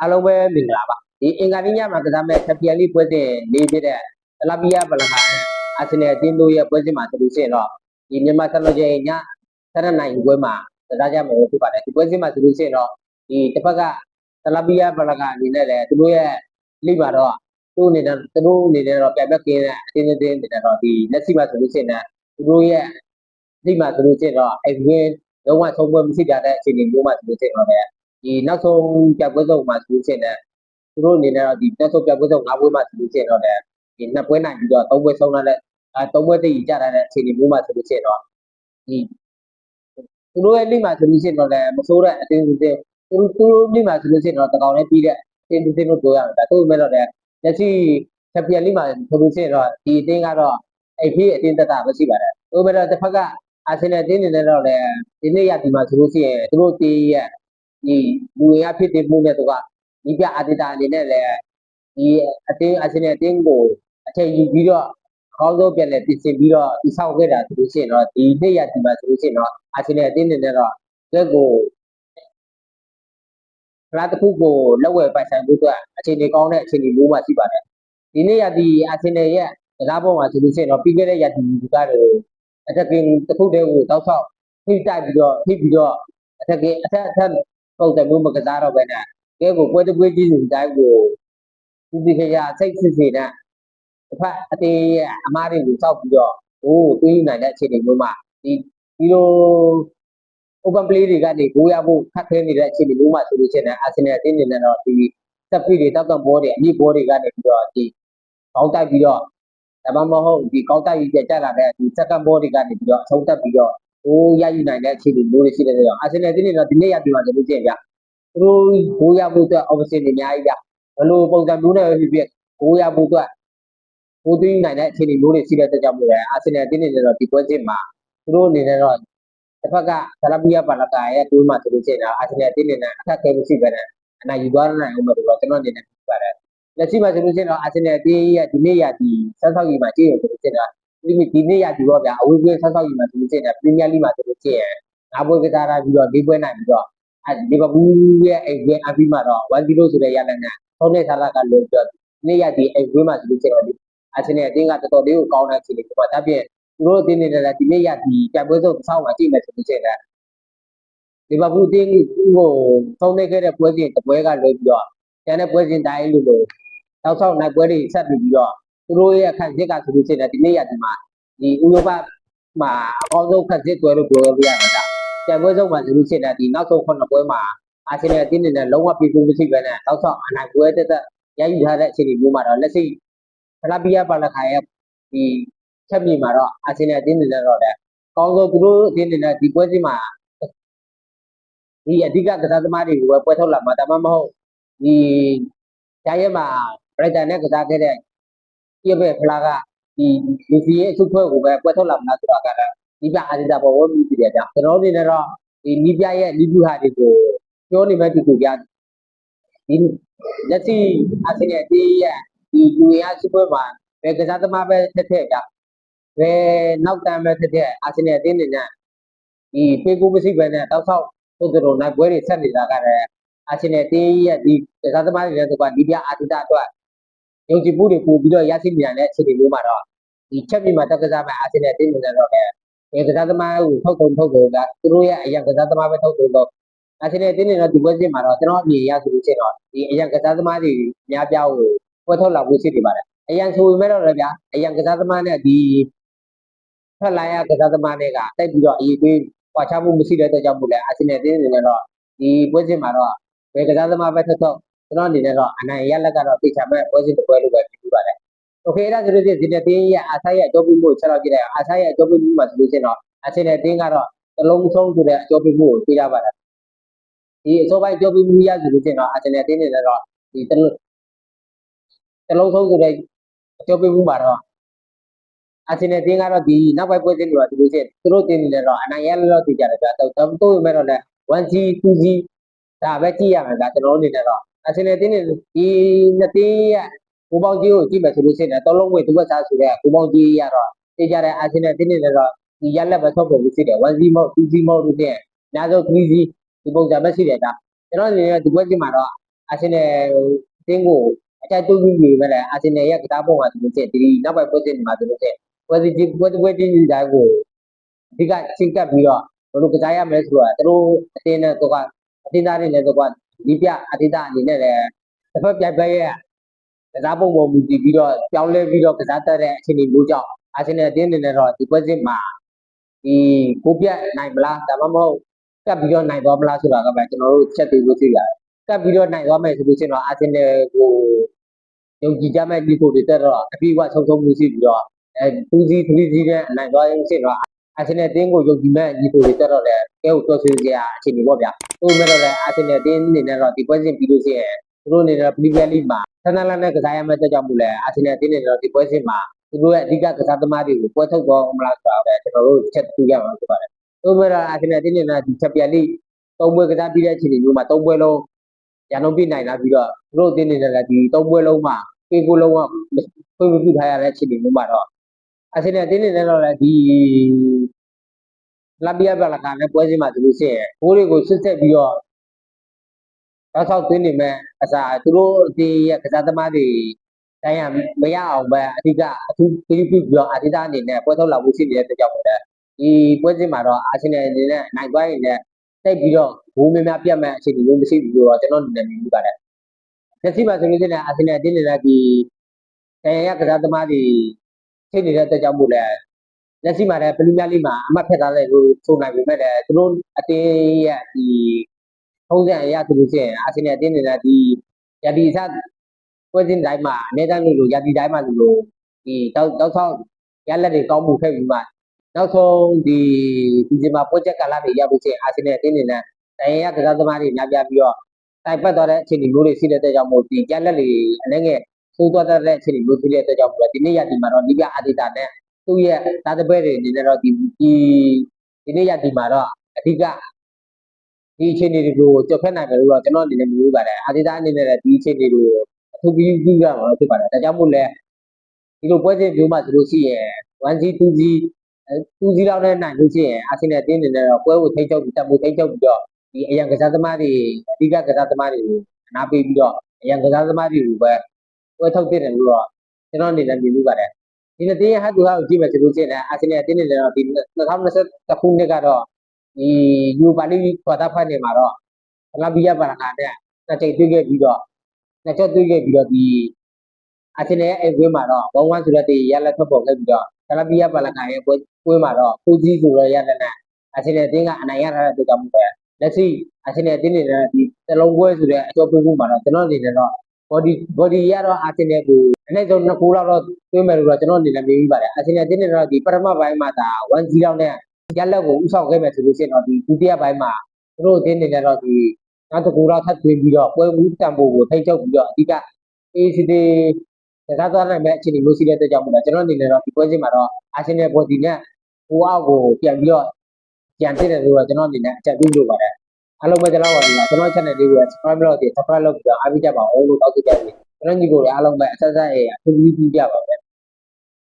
အားလုံးပဲမင်္ဂလာပါဒီအင်္ဂါနေ့ညမှာကစားမဲ့ချန်ပီယံလိပွဲစဉ်လေးဖြစ်တဲ့တလာပီယာဘလကာနဲ့အာဆင်နယ်အသင်းတို့ရဲ့ပွဲစဉ်မှာဆိုလို့ရှိရင်တော့ဒီမြန်မာစံတော်ချိန်ည7နိုင်ပွဲမှာကစားကြမှာဖြစ်ပါတယ်ဒီပွဲစဉ်မှာဆိုလို့ရှိရင်တော့ဒီတစ်ဖက်ကတလာပီယာဘလကာအနေနဲ့လည်းသူတို့ရဲ့လိပါတော့သူ့အနေနဲ့သူတို့အနေနဲ့တော့ပြပြကင်းတဲ့အတင်းအတင်းအနေနဲ့တော့ဒီလက်ရှိမှာဆိုလို့ရှိရင်သူတို့ရဲ့လိမှာဆိုလို့ရှိရင်တော့အဝင်းလုံးဝဆုံးပွဲမရှိကြတဲ့အခြေအနေမျိုးမှာဆိုလို့ရှိရင်တော့လည်း ဒီနောက်ဆုံးပြပွဲဆုံးမှာဆိုလို့ရှိရင်လည်းသူတို့အနေနဲ့တော့ဒီနောက်ဆုံးပြပွဲဆုံး၅ပွဲမှာဆိုလို့ရှိရင်တော့လည်းဒီနှစ်ပွဲနိုင်ပြီးတော့သုံးပွဲဆုံးလာတဲ့အဲသုံးပွဲတည်ကြတဲ့အခြေအနေမျိုးမှာဆိုလို့ရှိရင်တော့ဒီသူတို့ရဲ့လိမှာဆိုလို့ရှိရင်တော့လည်းမဆိုးတဲ့အတင်းအတင်းသူတို့သူတို့လိမှာဆိုလို့ရှိရင်တော့တကောင်လေးပြီးတဲ့အတင်းအတင်းလို့ပြောရမှာဒါသူ့မဲ့တော့လည်းလက်ရှိချန်ပီယံလိမှာဆိုလို့ရှိရင်တော့ဒီအတင်းကတော့အဲ့ဒီအတင်းတက်တာပဲရှိပါတယ်သူမဲ့တော့တစ်ဖက်ကအာဆင်နယ်အတင်းနေနဲ့တော့လည်းဒီနေ့ရဒီမှာဆိုလို့ရှိရင်သူတို့တေးရဲ့ ဒီလူရင်းအဖြစ်တည်မှုနဲ့သူကဒီပြအာတီတာအနေနဲ့လည်းဒီအတင်းအချင်းနဲ့အတင်းကိုအထည်ယူပြီးတော့ကောင်းဆုံးပြန်လဲပြင်ဆင်ပြီးတော့ဒီဆောက်ခဲ့တာဆိုလို့ရှိရင်တော့ဒီနေ့ရဒီမှာဆိုလို့ရှိရင်တော့အချင်းနဲ့အတင်းနေနဲ့တော့လက်ကိုဖလားတစ်ခုကိုလက်ဝယ်ပိုင်ဆိုင်ဖို့အတွက်အခြေအနေကောင်းတဲ့အခြေအနေမျိုးမှရှိပါတယ်ဒီနေ့ရဒီအချင်းနဲ့ရဲ့ကစားပေါ်မှာဆိုလို့ရှိရင်တော့ပြီးခဲ့တဲ့ရဒီကတွေအထက်ကင်းတစ်ခုတည်းကိုတောက်ဆောက်ဖိတိုက်ပြီးတော့ဖိပြီးတော့အထက်ကင်းအထက်အထက် ပုံစံမျိုးမကစားတော့ပဲနဲ့ကဲကိုပွဲတစ်ပွဲကြီးစီတိုင်းကိုဒီဒီခရစိတ်စစ်စစ်နဲ့တစ်ဖက်အတေးရဲ့အမားတွေကိုစောက်ပြီးတော့ဟိုးတွေးနိုင်တဲ့အခြေအနေမျိုးမှာဒီဒီလို open play တွေကနေဂိုးရဖို့ခက်ခဲနေတဲ့အခြေအနေမျိုးမှာဆိုလို့ရှိရင်အာဆင်နယ်အသင်းအနေနဲ့တော့ဒီတက်ပြီးတွေတောက်တောက်ဘောတွေအမြင့်ဘောတွေကနေပြီးတော့ဒီကောင်းတိုက်ပြီးတော့ဒါမှမဟုတ်ဒီကောင်းတိုက်ကြီးကြလာတဲ့ဒီ second ball တွေကနေပြီးတော့အဆုံးတက်ပြီးတော့ ဟိုးရယူနိုင်တဲ့အခြေအနေမျိုးတွေရှိတဲ့ကြောင့်အာဆင်နယ်အသင်းတွေတော့ဒီနေ့ရပြီးမှဆိုလို့ရှိရင်ဗျသူတို့ဂိုးရဖို့အတွက် option တွေအများကြီးဗျဘယ်လိုပုံစံမျိုးနဲ့ပဲဖြစ်ဖြစ်ဂိုးရဖို့အတွက်ဂိုးသွင်းနိုင်တဲ့အခြေအနေမျိုးတွေရှိတဲ့အတွက်ကြောင့်မို့လဲအာဆင်နယ်အသင်းတွေတော့ဒီပွဲစဉ်မှာသူတို့အနေနဲ့တော့တစ်ဖက်ကဇာလပီယာပါလကာရဲ့တိုးမှဆိုလို့ရှိရင်အာဆင်နယ်အသင်းတွေနဲ့အခက်အခဲမရှိဘဲနဲ့အနိုင်ယူသွားနိုင်အောင်လို့တော့ကျွန်တော်အနေနဲ့ပြောပါတယ်လက်ရှိမှာဆိုလို့ရှိရင်တော့အာဆင်နယ်အသင်းရဲ့ဒီနေ့ရဒီဆက်ဆောက်ကြီးမှာကြည့်ရဆိုလို့ရှိရင်တော့ ဒီဒီနေ့ရဒီတော့ဗျာအဝေးပြေးဆက်ဆောက်ကြီးမှာဆိုလို့ရှိရင်ပရီးမီးယားလိမှာဆိုလို့ရှိရင်ငါးပွဲကစားတာပြီးတော့၄ပွဲနိုင်ပြီးတော့အဲလီဗာပူးရဲ့အိမ်ကွင်းအပြီးမှတော့1-0ဆိုတဲ့ရလဒ်နဲ့သုံးနေစားလာကလွန်ပြီးတော့နေ့ရက်ဒီအိမ်ကွင်းမှာဆိုလို့ရှိရင်ဒီအချင်းနဲ့အတင်းကတော်တော်လေးကိုကောင်းတဲ့အခြေအနေပေါ့ဒါပြင်သူတို့အတင်းနေလည်းဒီနေ့ရက်ဒီပြပွဲဆုံးတစ်ဆောက်မှာကြည့်မယ်ဆိုလို့ရှိရင်လည်းလီဗာပူးအတင်းကိုသုံးနေခဲ့တဲ့ပွဲစဉ်တစ်ပွဲကလွန်ပြီးတော့ကျန်တဲ့ပွဲစဉ်တိုင်းလို့လို့တောက်ဆောက်နိုင်ပွဲတွေဆက်ပြီးတော့ သူတို့ရဲ့ခန့်စစ်ကဆိုလို့ရှိရင်ဒီနေ့ရက်ဒီမှာဒီဥရောပမှာအကောင်းဆုံးခန့်စစ်ပွဲလို့ပြောလို့ရမှာဒါပြိုင်ပွဲဆုံးမှာဆိုလို့ရှိရင်ဒီနောက်ဆုံးခုနှစ်ပွဲမှာအာဆင်နယ်အသင်းတွေနဲ့လုံးဝပြည်သူမရှိပဲနဲ့တောက်ဆောက်အနိုင်ပွဲတက်တက်ရယူထားတဲ့အခြေအနေမျိုးမှာတော့လက်ရှိဖလာပီယာပါလခါရဲ့ဒီချက်မြေမှာတော့အာဆင်နယ်အသင်းတွေနဲ့တော့လည်းကောင်းဆုံးသူတို့အသင်းတွေနဲ့ဒီပွဲစဉ်မှာဒီအဓိကကစားသမားတွေကိုပဲပွဲထုတ်လာမှာဒါမှမဟုတ်ဒီဂျာရဲမှာဘရိုက်တန်နဲ့ကစားခဲ့တဲ့ ပြည့်ပဲဖလာကဒီလူစီရဲ့အစုဖွဲ့ကိုပဲပွဲထုတ်လာမှာဆိုတာကလည်းဒီပြအာဒီတာပေါ်ဝမှုပြည်တယ်ကြောင့်ကျွန်တော်တို့အနေနဲ့တော့ဒီနီးပြရဲ့နီးပြဟာတွေကိုပြောနေမဲ့တူတူပြဒီလက်ရှိအာဆီယံအသေးရဲ့ဒီလူရစပွဲမှာဘယ်ကစားသမားပဲထက်ထက်ကြဘယ်နောက်တမ်းပဲထက်ထက်အာဆီယံအသင်းတွေနဲ့ဒီပေကူမရှိပဲနဲ့တောက်ဆောက်သူတို့နိုင်ပွဲတွေဆက်နေတာကလည်းအာဆီယံအသင်းရဲ့ဒီကစားသမားတွေလည်းဆိုကနီးပြအာတီတာအတွက် ယုံကြည်မှုတွေပို့ပြီးတော့ရရှိနေရတဲ့အခြေအနေမျိုးမှာတော့ဒီချက်ပြီးမှတက်ကစားမဲ့အာဆီယံအသင်းတွေနဲ့တော့လည်းဒီကစားသမားကိုထုတ်ကုန်ထုတ်ကုန်ကသူတို့ရဲ့အရင်ကစားသမားပဲထုတ်ကုန်တော့အချင်းနဲ့တင်းနေတော့ဒီပွဲစဉ်မှာတော့ကျွန်တော်အမြင်ရဆိုလို့ရှိရင်တော့ဒီအရင်ကစားသမားတွေအများပြားကိုပွဲထုတ်လာဖို့ရှိနေပါတယ်အရင်ဆိုပေမဲ့တော့လည်းဗျာအရင်ကစားသမားနဲ့ဒီဖက်လိုက်ရကစားသမားတွေကတိုက်ပြီးတော့အရေးသေးပွာချမှုမရှိတဲ့အတွက်ကြောင့်မို့လဲအချင်းနဲ့တင်းနေနေတော့ဒီပွဲစဉ်မှာတော့ဘယ်ကစားသမားပဲထုတ်ထုတ် ကျွန်တော်အနေနဲ့တော့အနိုင်ရလက်ကတော့သိချမဲ့ပွဲစဉ်တစ်ပွဲလိုပဲဖြစ်ပါတယ်โอเคအဲ့ဒါဆိုလို့ရှိရင်ဒီနေ့တင်းရဲ့အားဆိုင်ရဲ့အကျိုးပြုမှုချက်တော့ကြည့်လိုက်အားဆိုင်ရဲ့အကျိုးပြုမှုမှာဆိုလို့ရှိရင်တော့ အချင်းနဲ့တင်းကတော့တလုံးဆုံးဆိုတဲ့အကျိုးပေးမှုကိုပေးရပါတယ်ဒီအစောပိုင်းအကျိုးပေးမှုရဆိုလို့ရှိရင်တော့အချင်းနဲ့တင်းနေလည်းတော့ဒီတလုံးတလုံးဆုံးဆိုတဲ့အကျိုးပေးမှုမှာတော့အချင်းနဲ့တင်းကတော့ဒီနောက်ပိုင်းပွဲစဉ်တွေပါဆိုလို့ရှိရင်သူတို့တင်းနေလည်းတော့အနိုင်ရလို့သိကြတယ်ဗျာတော့တော့မဲ့တော့လည်း 1G 2G ဒါပဲကြည့်ရမှာဗျာကျွန်တော်အနေနဲ့တော့ အချင်းနဲ့တင်းနေဒီနှစ်တင်းရဲ့ကိုပေါင်းကြီးကိုကြည့်မယ်ဆိုလို့ရှိရင်တော့လုံးဝတစ်ဝက်စားဆိုတဲ့ကိုပေါင်းကြီးရတော့သိကြတဲ့အချင်းနဲ့တင်းနေလည်းတော့ဒီရက်လက်ပဲထုတ်ပုံရှိတယ် 1Z mode 2Z mode တို့နဲ့အများဆုံး 3Z ဒီပုံစံပဲရှိတယ်ဒါကျွန်တော်အနေနဲ့ဒီဘက်ကြီးမှာတော့အာဆင်နယ်အသင်းကိုအကြိုက်တူးပြီးပြီပဲလေအာဆင်နယ်ရဲ့ကစားပုံကဆိုလို့ရှိရင်ဒီနောက်ပိုင်းပွဲစဉ်တွေမှာဆိုလို့ရှိရင်ပွဲစီကြီးပွဲပွဲချင်းစီတိုင်းကိုအဓိကချိန်ကပ်ပြီးတော့ဘယ်လိုကစားရမလဲဆိုတော့သူတို့အတင်းနဲ့တော့ကအတင်းသားတွေနဲ့တော့ ဒီပြအတင်းသားအနေနဲ့လည်းတစ်ဖက်ပြိုင်ပွဲရဲ့ကစားပုံပေါ်မူတည်ပြီးတော့ပြောင်းလဲပြီးတော့ကစားတတ်တဲ့အခြေအနေမျိုးကြောင့်အာဆင်နယ်အတင်းအနေနဲ့တော့ဒီပွဲစဉ်မှာဒီကိုပြတ်နိုင်မလားဒါမှမဟုတ်ကပ်ပြီးတော့နိုင်သွားမလားဆိုတာကပဲကျွန်တော်တို့ချက်သေးလို့သိရတယ်ကပ်ပြီးတော့နိုင်သွားမယ်ဆိုလို့ရှိရင်တော့အာဆင်နယ်ကိုယုံကြည်ကြမဲ့ဒီကိုတွေတက်တော့အပြည့်အဝဆုံးဆုံးမှုရှိပြီးတော့အဲ2 3 3စီနဲ့အနိုင်သွားရင်ဖြစ်တော့ အာဆင်နယ်အသင်းကိုယုံကြည်မဲ့ဒီကိုတွေတက်တော့လည်းကဲကိုတော်ဆွေးစရာအခြေအနေပေါ့ဗျာ။ဟုတ်မဲ့တော့လည်းအာဆင်နယ်အသင်းအနေနဲ့တော့ဒီပွဲစဉ်ပြီးလို့ရှိရင်သူတို့အနေနဲ့ပရီးမီးယားလိမှာဆန်းဆန်းလန်းနဲ့ကစားရမယ့်အတွက်ကြောင့်မို့လဲအာဆင်နယ်အသင်းအနေနဲ့တော့ဒီပွဲစဉ်မှာသူတို့ရဲ့အဓိကကစားသမားတွေကိုပွဲထုတ်တော့မလားဆိုတာပဲကျွန်တော်တို့ချက်တူရမှာဖြစ်ပါတယ်။ဟုတ်မဲ့တော့အာဆင်နယ်အသင်းအနေနဲ့ဒီချက်ပြလိသုံးပွဲကစားပြီးတဲ့အခြေအနေမျိုးမှာသုံးပွဲလုံးရန်လုံးပြနိုင်လာပြီးတော့သူတို့အသင်းအနေနဲ့လည်းဒီသုံးပွဲလုံးမှာပေကိုလုံးဝဖွင့်ပြထားရတဲ့အခြေအနေမျိုးမှာတော့ အစင်းနဲ့တင်းနေတော့လည်းဒီလာဘီယာဘလာကန်နဲ့ပွဲစဉ်မှာဆိုလို့ရှိရင်ဘိုးတွေကိုဆွတ်ဆက်ပြီးတော့တော့ဆောက်သွင်းနေမဲ့အစားသူတို့အတင်းရဲ့ကစားသမားတွေတိုင်းရမရအောင်ပဲအဓိကအထူးပြပြပြီးတော့အဓိကအနေနဲ့ပွဲထုတ်လာဖို့ရှိနေတဲ့အတွက်ကြောင့်လည်းဒီပွဲစဉ်မှာတော့အာဆင်နယ်အနေနဲ့နိုင်သွားရင်လည်းတိတ်ပြီးတော့ဘိုးများများပြတ်မဲ့အခြေအနေမျိုးမရှိဘူးလို့တော့ကျွန်တော်အနေနဲ့မြင်မိပါတယ်။လက်ရှိမှာဆိုလို့ရှိရင်အာဆင်နယ်အတင်းနေတဲ့ဒီအဲရကစားသမားတွေ ချိန်နေတဲ့အတွက်ကြောင့်မို့လဲလက်ရှိမှာလည်းပရီးမီးယားလိမှာအမှတ်ဖက်ထားတယ်လို့ဆိုနိုင်ပေမဲ့လည်းသူတို့အတင်းရဲ့ဒီထုံးစံအရဆိုလို့ရှိရင်အာဆင်နယ်အတင်းနေတဲ့ဒီယာတီစားပွဲစဉ်တိုင်းမှာအနေနဲ့လို့ယာတီတိုင်းမှာလို့ဒီတောက်တောက်ဆောက်ရလက်တွေကောင်းမှုခဲ့ပြီးမှနောက်ဆုံးဒီဒီဒီမှာပွဲချက်ကာလတွေရောက်လို့ရှိရင်အာဆင်နယ်အတင်းနေတဲ့တိုင်းရကစားသမားတွေများပြားပြီးတော့တိုင်ပတ်သွားတဲ့အခြေအနေမျိုးတွေရှိတဲ့အတွက်ကြောင့်မို့ဒီရလက်တွေအနေငယ် ဆိုးသွားတဲ့အခြေအနေမျိုးဖြစ်တဲ့အတွက်ကြောင့်မို့လို့ဒီနေ့ရဒီမှာတော့ဒီကအာဒီတာနဲ့သူ့ရဲ့သားတပည့်တွေအနေနဲ့တော့ဒီဒီဒီနေ့ရဒီမှာတော့အဓိကဒီအခြေအနေတွေကိုကြော်ဖက်နိုင်တယ်လို့တော့ကျွန်တော်အနေနဲ့မြင်ပါတယ်အာဒီတာအနေနဲ့လည်းဒီအခြေအနေတွေကိုအထူးပြီးပြီးရမှာဖြစ်ပါတယ်ဒါကြောင့်မို့လဲဒီလိုပွဲစဉ်မျိုးမှဆိုလို့ရှိရင် 1G 2G 2G လောက်နဲ့နိုင်လို့ရှိရင်အာဆင်နယ်အသင်းအနေနဲ့တော့ပွဲကိုထိန်းချုပ်ပြီးတက်မှုထိန်းချုပ်ပြီးတော့ဒီအရန်ကစားသမားတွေအဓိကကစားသမားတွေကိုအနာပေးပြီးတော့အရန်ကစားသမားတွေကိုပဲ ပွဲထုတ်ပြတယ်လို့တော့ကျွန်တော်အနေနဲ့မြင်မိပါတယ်ဒီနေ့တင်းရဟတ်တူဟာကိုကြည့်မယ်ဆိုလို့ရှိရင်လည်းအာဆင်နယ်အတင်းနေတယ်တော့ဒီ2021ခုနှစ်ကတော့ဒီယူပါလီကွာတာဖိုင်နယ်မှာတော့လာဘီယာဘာလာကာနဲ့တစ်ချိန်တွေ့ခဲ့ပြီးတော့နှစ်ချက်တွေ့ခဲ့ပြီးတော့ဒီအာဆင်နယ်ရဲ့အိမ်ကွင်းမှာတော့1-1ဆိုတဲ့တေးရလက်ထွက်ပေါ်ခဲ့ပြီးတော့လာဘီယာဘာလာကာရဲ့ပွဲပွဲမှာတော့ပူကြီးဆိုတဲ့ရလက်နဲ့အာဆင်နယ်အတင်းကအနိုင်ရထားတဲ့အတွက်ကြောင့်မို့ပဲလက်ရှိအာဆင်နယ်အတင်းနေတဲ့ဒီတလုံးပွဲဆိုတဲ့အကျော်ပေးမှုမှာတော့ကျွန်တော်အနေနဲ့တော့ body body ရတော့အာဆင်နယ်ကိုအနည်းဆုံးနှစ်ခုလောက်တော့သွင်းမယ်လို့တော့ကျွန်တော်အနေနဲ့မြင်မိပါတယ်အာဆင်နယ်တင်းနေတော့ဒီပထမပိုင်းမှာဒါ1-0လောက်နဲ့ရလက်ကိုဥဆောင်ခဲ့မယ်ဆိုလို့ရှိရင်တော့ဒီဒုတိယပိုင်းမှာသူတို့တင်းနေတယ်တော့ဒီနောက်တစ်ခုလောက်ထပ်သွင်းပြီးတော့ပွဲဘူးတံပိုးကိုထိန်းချုပ်ပြီးတော့အဓိက ACD ကစားသွားနိုင်မဲ့အခြေအနေမျိုးရှိတဲ့အတွက်ကြောင့်မို့လို့ကျွန်တော်အနေနဲ့တော့ဒီပွဲစဉ်မှာတော့အာဆင်နယ် body နဲ့ဟိုအောက်ကိုပြန်ပြီးတော့ကြံဖြစ်တယ်လို့တော့ကျွန်တော်အနေနဲ့အကြံပြုလိုပါတယ် အားလုံးပဲကျွန်တော်ပါလားကျွန်တော် channel လေးကို subscribe လုပ်ပြီး subscribe လုပ်ပြီးတော့အားပေးကြပါဦးလို့တောင်းဆိုကြပါတယ်ကျွန်တော်ညီကိုလည်းအားလုံးပဲအဆက်ဆက်အထူးကြီးကြပါမယ်